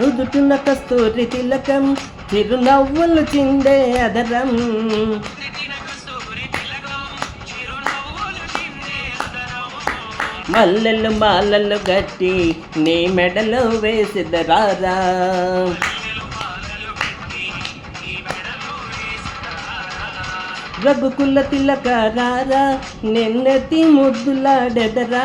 నుదుటున్న కస్తూరి తిలకం చిరునవ్వులు చిందే అదరం. మల్లెలు మాలలు గట్టి నీ మెడలో వేసిదరారా రఘుకుల తిలక రారా నిన్నెత్తి ముద్దులాడెదరా.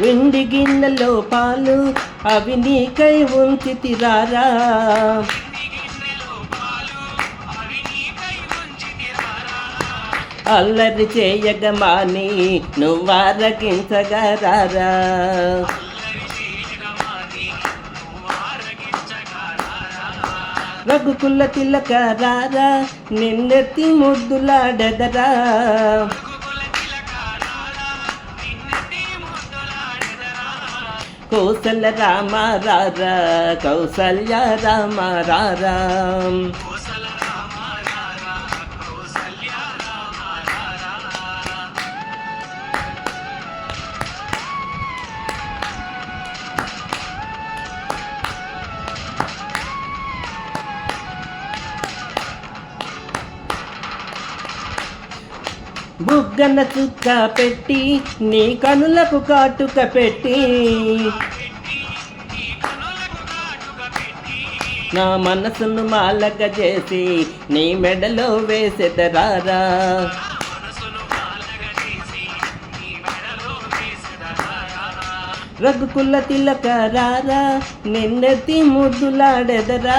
వెండి గిన్నెలో పాలు అవి నీకై ఉంచి తిరారా అల్లరి చేయగమాని నువ్వారగించగరారా రఘుకుల తిలక రారా నిన్నెత్తి ముద్దులాడెదరా. కౌసల్య రామ రారా కౌసల్య రామ రారా. బుగ్గన చుక్క పెట్టి నీ కనులకు కాటుక పెట్టి. నా మనసును మాలక చేసి నీ మెడలో వేసెదరారా. రఘుకుల తిలక రారా నిన్నెత్తి ముద్దులాడెదరా.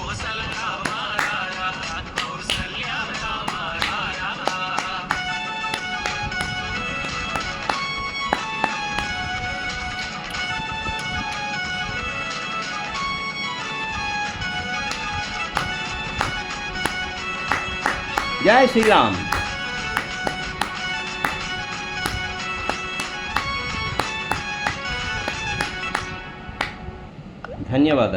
जय श्री राम। धन्यवाद